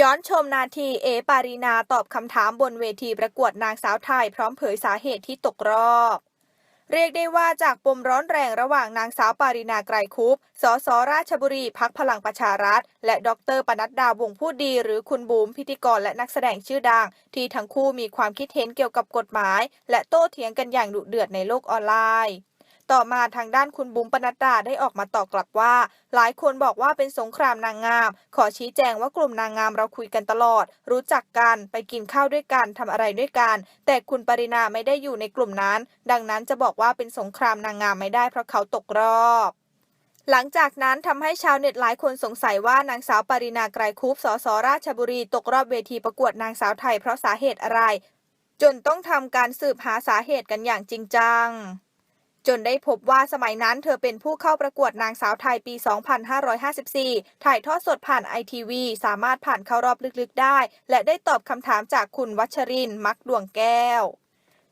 ย้อนชมนาทีเอปารีนาตอบคำถามบนเวทีประกวดนางสาวไทย พร้อมเผยสาเหตุที่ตกรอบ เรียกได้ว่าจากปมร้อนแรงระหว่างนางสาวปารินาไกรคุปสสราชบุรีพักพลังประชารัฐ และดรปนัดดาวงผู้ดี หรือคุณบูมพิธีกรและนักแสดงชื่อดัง ที่ทั้งคู่มีความคิดเห็นเกี่ยวกับกฎหมาย และโต้เถียงกันอย่างดุเดือดในโลกออนไลน์ ต่อมาทางด้านคุณบุ๋มปนัดดาได้ออกมาตอบกลับว่า หลายคนบอกว่าเป็นสงครามนางงาม ขอชี้แจงว่ากลุ่มนางงามเราคุยกันตลอด รู้จักกันไปกินข้าวด้วยกันทำอะไรด้วยกัน แต่คุณปรินาไม่ได้อยู่ในกลุ่มนั้น ดังนั้นจะบอกว่าเป็นสงครามนางงามไม่ได้เพราะเขาตกรอบหลังจากนั้นทำให้ชาวเน็ตหลายคนสงสัยว่านางสาวปรินาไกรคุปสสราชบุรีตกรอบเวทีประกวดนางสาวไทยเพราะสาเหตุอะไร จนต้องทำการสืบหาสาเหตุกันอย่างจริงจัง จนได้พบว่าสมัยนั้นเธอเป็นผู้เข้าประกวดนางสาวไทยปี 2554 ถ่ายทอดสดผ่านไอทีวีสามารถผ่านเข้ารอบลึกๆได้ และได้ตอบคำถามจากคุณวัชรินทร์มักดวงแก้ว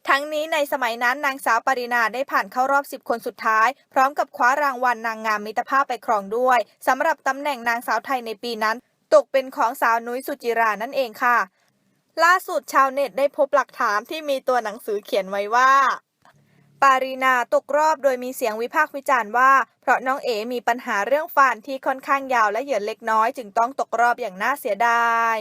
ทั้งนี้ในสมัยนั้นนางสาวปรินาได้ผ่านเข้ารอบ 10 คนสุดท้าย พร้อมกับคว้ารางวัลนางงามมิตรภาพไปครองด้วยสำหรับตำแหน่งนางสาวไทยในปีนั้น ตกเป็นของสาวนุ้ยสุจิรานั่นเองค่ะ ล่าสุดชาวเน็ตได้พบหลักฐานที่มีตัวหนังสือเขียนไว้ว่า ปารีนาตกรอบโดยมีเสียงวิพากษ์วิจารณ์ว่า เพราะน้องเอมีปัญหาเรื่องฟันที่ค่อนข้างยาวและเหยื่อเล็กน้อยจึงต้องตกรอบอย่างน่าเสียดาย